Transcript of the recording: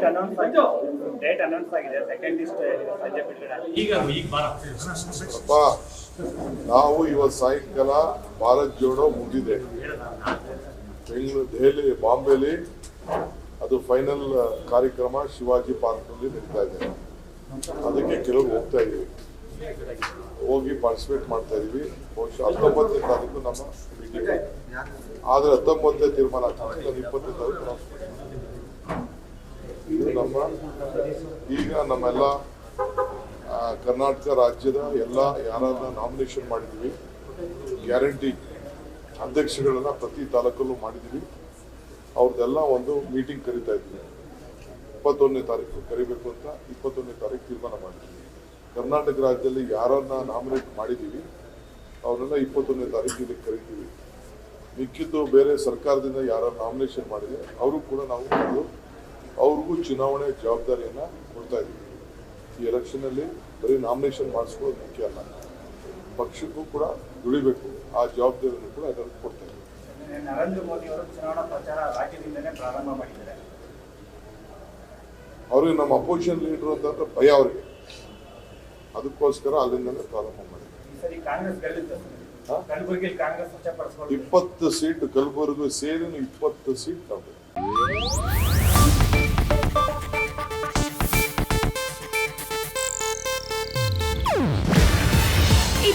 Date announce ಆಯ್ತು date announce ಆಗಿದೆ. Second list ಸಂಜೆ ಬಿಡುಗಡೆ ಈಗ ಈಗ ಬಾರ ಅಪ್ಪ ನಾವು ಇವತ್ತು ಸಾಯಂಕಾಲ ಭಾರತ್ ಜೋಡೋ ಮುಗಿದಿದೆ. ಬೆಂಗಳೂರು ದೆಹಲಿ ಬಾಂಬೆಲಿ ಅದು ಫೈನಲ್ ಕಾರ್ಯಕ್ರಮ ಶಿವಾಜಿ ಪಾರ್ಕ್ನಲ್ಲಿ ನಡೀತಾ ಇದೆ. ಅದಕ್ಕೆ ಕೆಲವರು ಹೋಗ್ತಾ ಇದ್ದೀವಿ. ಹೋಗಿ ಪಾರ್ಟಿಸಿಪೇಟ್ ಮಾಡ್ತಾ ಇದೀವಿ ಬಹುಶಃ ಹತ್ತೊಂಬತ್ತನೇ ತಾರೀಕು ನಮ್ಮ ಆದರೆ ಹತ್ತೊಂಬತ್ತನೇ ತೀರ್ಮಾನ ಆಗ್ತದೆ. ಇಪ್ಪತ್ತನೇ ತಾರೀಕು ನಾವು ನಮ್ಮ ಈಗ ನಮ್ಮೆಲ್ಲ ಕರ್ನಾಟಕ ರಾಜ್ಯದ ಎಲ್ಲ ಯಾರನ್ನ ನಾಮಿನೇಷನ್ ಮಾಡಿದ್ವಿ ಗ್ಯಾರಂಟಿ ಅಧ್ಯಕ್ಷಗಳನ್ನ ಪ್ರತಿ ತಾಲೂಕಲ್ಲೂ ಮಾಡಿದ್ವಿ. ಅವ್ರದ್ದೆಲ್ಲ ಒಂದು ಮೀಟಿಂಗ್ ಕರಿತಾ ಇದ್ವಿ. ಇಪ್ಪತ್ತೊಂದನೇ ತಾರೀಕು ಕರಿಬೇಕು ಅಂತ ಇಪ್ಪತ್ತೊಂದನೇ ತಾರೀಕು ತೀರ್ಮಾನ ಮಾಡಿದ್ವಿ. ಕರ್ನಾಟಕ ರಾಜ್ಯದಲ್ಲಿ ಯಾರನ್ನ ನಾಮಿನೇಟ್ ಮಾಡಿದ್ದೀವಿ ಅವ್ರನ್ನ ಇಪ್ಪತ್ತೊಂದನೇ ತಾರೀಕು ಇಲ್ಲಿ ಕರಿತೀವಿ. ಮಿಕ್ಕಿದ್ದು ಬೇರೆ ಸರ್ಕಾರದಿಂದ ಯಾರು ನಾಮಿನೇಷನ್ ಮಾಡಿದೆ, ಅವರು ಕೂಡ ನಾವು ಅವ್ರಿಗೂ ಚುನಾವಣೆ ಜವಾಬ್ದಾರಿಯನ್ನ ಕೊಡ್ತಾ ಇದ್ದೀವಿ. ಈ ಎಲೆಕ್ಷನ್ ಅಲ್ಲಿ ಬರೀ ನಾಮಿನೇಷನ್ ಮಾಡಿಸ್ಕೊಳ್ಳೋದು ಮುಖ್ಯ ಅಲ್ಲ. ಪಕ್ಷಕ್ಕೂ ಕೂಡ ದುಡಿಬೇಕು. ಆ ಜವಾಬ್ದಾರಿಯನ್ನು ಕೂಡ ಅದನ್ನು ಕೊಡ್ತಾ ಇದ್ದೀವಿ. ನರೇಂದ್ರ ಮೋದಿ ಅವರು ಚುನಾವಣಾ ಪ್ರಚಾರ ರಾಜ್ಯದಿಂದಲೇ ಪ್ರಾರಂಭ ಮಾಡಿದ್ದಾರೆ. ಅವ್ರಿಗೆ ನಮ್ಮ ಅಪೋಸಿಷನ್ ಲೀಡರ್ ಅಂತಂದ್ರೆ ಭಯ ಅವರಿಗೆ. ಅದಕ್ಕೋಸ್ಕರ ಅಲ್ಲಿಂದಲೇ ಪ್ರಾರಂಭ ಮಾಡಿದ್ದಾರೆ. ಇಪ್ಪತ್ತು ಸೀಟ್ ಕಲಬುರಗಿ ಸೇರಿ ಇಪ್ಪತ್ತು ಸೀಟ್ ನಾವು